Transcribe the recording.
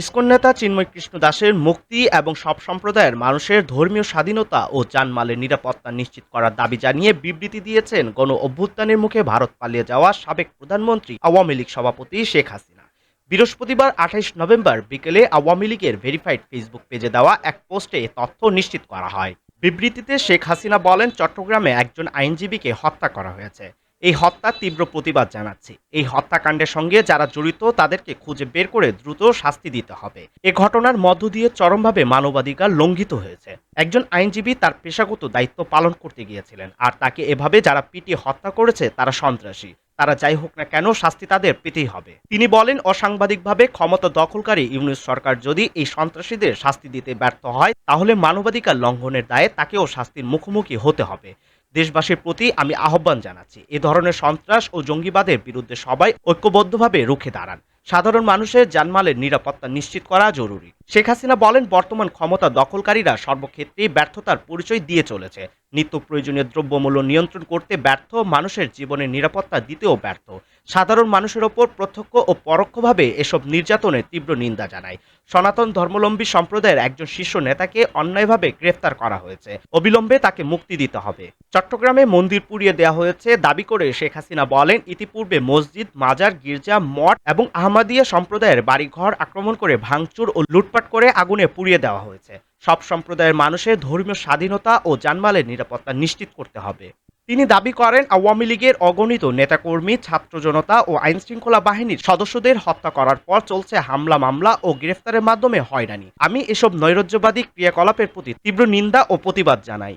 ISKCON নেতা চিন্ময় কৃষ্ণ দাসের মুক্তি এবং সব সম্প্রদায়ের মানুষের ধর্মীয় স্বাধীনতা ও জানমালের নিরাপত্তা নিশ্চিত করার দাবি জানিয়ে বিবৃতি দিয়েছেন গণ অভ্যুত্থানের মুখে ভারত পালিয়ে যাওয়া সাবেক প্রধানমন্ত্রী আওয়ামী লীগ সভাপতি শেখ হাসিনা। বৃহস্পতিবার আঠাইশ নভেম্বর বিকেলে আওয়ামী লীগের ভেরিফাইড ফেসবুক পেজে দেওয়া এক পোস্টে তথ্য নিশ্চিত করা হয়। বিবৃতিতে শেখ হাসিনা বলেন, চট্টগ্রামে একজন আইনজীবীকে হত্যা করা হয়েছে। এই হত্যার তীব্র প্রতিবাদ জানাচ্ছি। এই হত্যাকাণ্ডের সঙ্গে যারা জড়িত, তাদেরকে খুঁজে বের করে দ্রুত শাস্তি দিতে হবে। এ ঘটনার মধ্য দিয়ে চরমভাবে মানবাধিকার লঙ্ঘিত হয়েছে। একজন আইনজীবী তার পেশাগত দায়িত্ব পালন করতে গিয়েছিলেন আর তাকে এভাবে যারা পিটিয়ে হত্যা করেছে, তারা সন্ত্রাসী। তারা যাই হোক না কেন, শাস্তি তাদের পেতেই হবে। তিনি বলেন, অসাংবাদিকভাবে ক্ষমতা দখলকারী ইউনিস সরকার যদি এই সন্ত্রাসীদের শাস্তি দিতে ব্যর্থ হয়, তাহলে মানবাধিকার লঙ্ঘনের দায়ে তাকেও শাস্তির মুখোমুখি হতে হবে। দেশবাসীর প্রতি আমি আহ্বান জানাচ্ছি, এ ধরনের সন্ত্রাস ও জঙ্গিবাদের বিরুদ্ধে সবাই ঐক্যবদ্ধভাবে রুখে দাঁড়ান। সাধারণ মানুষের জানমালের নিরাপত্তা নিশ্চিত করা জরুরি। শেখ হাসিনা বলেন, বর্তমান ক্ষমতা দখলকারীরা সর্বক্ষেত্রেই ব্যর্থতার পরিচয় দিয়ে চলেছে। নিত্য প্রয়োজনীয় দ্রব্যমূল্য নিয়ন্ত্রণ করতে ব্যর্থ মানুষের জীবনের নিরাপত্তা দিতেও ব্যর্থ। সাধারণ মানুষের ওপর প্রত্যক্ষ ও পরোক্ষভাবে এসব নির্যাতনের তীব্র নিন্দা জানায়। সনাতন ধর্মলম্বী সম্প্রদায়ের একজন শীর্ষ নেতাকে অন্যায়ভাবে গ্রেফতার করা হয়েছে। অবিলম্বে তাকে মুক্তি দিতে হবে। চট্টগ্রামে মন্দির পুড়িয়ে দেওয়া হয়েছে দাবি করে শেখ হাসিনা বলেন, ইতিপূর্বে মসজিদ, মাজার, গির্জা, মঠ এবং আহমাদিয়া সম্প্রদায়ের বাড়িঘর আক্রমণ করে ভাঙচুর ও লুটপাট করে আগুনে পুড়িয়ে দেওয়া হয়েছে। সব সম্প্রদায়ের মানুষের ধর্মীয় স্বাধীনতা ও জানমালের নিরাপত্তা নিশ্চিত করতে হবে। তিনি দাবি করেন আওয়ামী লীগের অগণিত নেতাকর্মী, ছাত্র জনতা ও আইনশৃঙ্খলা বাহিনীর সদস্যদের হত্যা করার পর চলছে হামলা মামলা ও গ্রেফতারের মাধ্যমে হয়রানি। আমি এসব নৈরাজ্যবাদী ক্রিয়াকলাপের প্রতি তীব্র নিন্দা ও প্রতিবাদ জানাই।